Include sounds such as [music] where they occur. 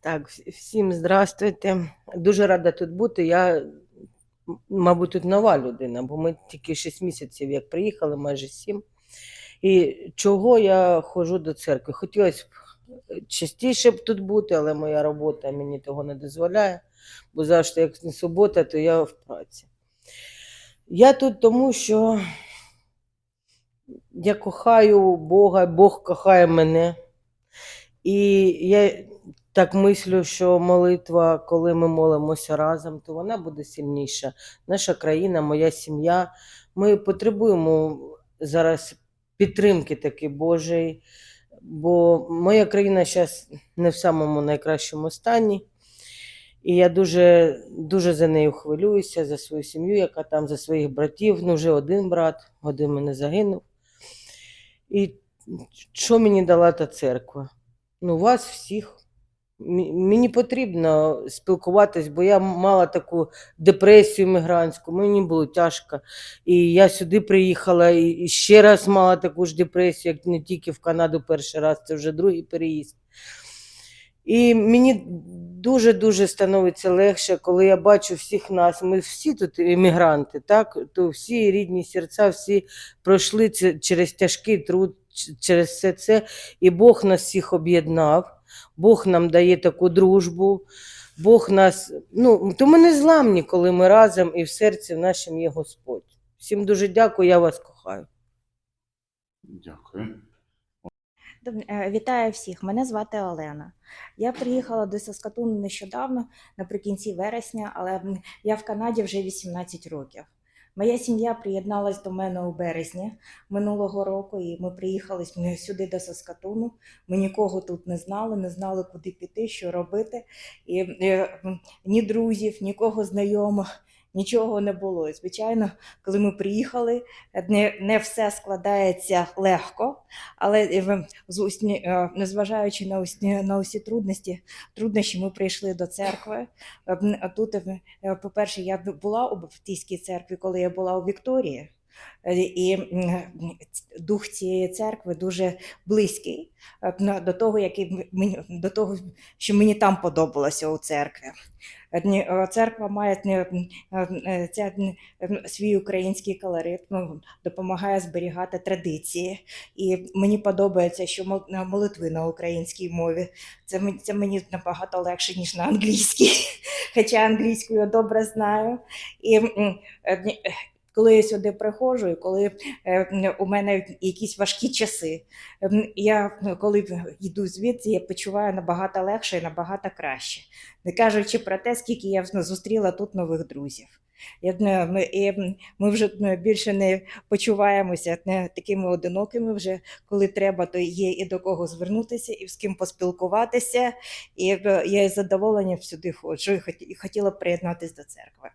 Так, всім здравствуйте. Дуже рада тут бути. Я, мабуть, тут нова людина, бо ми тільки 6 місяців, як приїхали, майже 7. І чого я ходжу до церкви? Хотілося б е, частіше б тут бути, але моя робота мені того не дозволяє, бо завжди, як не субота, то я в праці. Я тут тому, що я кохаю Бога, Бог кохає мене. І я так мислю, що молитва, коли ми молимося разом, то вона буде сильніша. Наша країна, моя сім'я. Ми потребуємо зараз підтримки таки Божої, бо моя країна зараз не в самому найкращому стані. І я дуже, дуже за нею хвилююся, за свою сім'ю, яка там, за своїх братів. Ну, вже один брат, один мене загинув. І що мені дала та церква? Ну, вас всіх. Мені потрібно спілкуватись, бо я мала таку депресію мігрантську, мені було тяжко. І я сюди приїхала і ще раз мала таку ж депресію, як не тільки в Канаду перший раз, це вже другий переїзд. І мені дуже-дуже становиться легше, коли я бачу всіх нас. Ми всі тут іммігранти, так? То всі рідні серця, всі пройшли через тяжкий труд, через все це. І Бог нас всіх об'єднав. Бог нам дає таку дружбу. Бог нас, ну, то ми не зламні, коли ми разом і в серці нашому є Господь. Всім дуже дякую, я вас кохаю. Дякую. Е, Вітаю всіх. Мене звати Олена. Я приїхала до Саскатуну нещодавно, наприкінці вересня, але я в Канаді вже 18 років. Моя сім'я приєдналась до мене у березні минулого року, і ми приїхали сюди до Саскатуну. Ми нікого тут не знали, не знали, куди піти, що робити. І і ні друзів, нікого знайомих, нічого не було. Звичайно, коли ми приїхали, не, не все складається легко, але е, з усні, е, незважаючи на усні, на усі трудності, труднощі, ми прийшли до церкви. Тут, е, по-перше, я була у Баптистській церкві, коли я була у Вікторії. Е, І дух цієї церкви дуже близький е, до того, який до того, що мені там подобалося у церкві. Е, Церква має ця, свій український колорит, ну, допомагає зберігати традиції. І мені подобається, що молитви на українській мові. Це, це мені набагато легше, ніж на англійській, [laughs] хоча англійську я добре знаю. І коли я сюди приходжу, і коли е, у мене якісь важкі часи, я ну, коли йду звідси, я почуваю набагато легше і набагато краще. Не кажучи про те, скільки я ну, зустріла тут нових друзів. Я, е, ми, ми вже більше не почуваємося не такими одинокими вже коли треба, то є і до кого звернутися, і з ким поспілкуватися. І е, я із задоволенням сюди ходжу і хотіла приєднатися до церкви.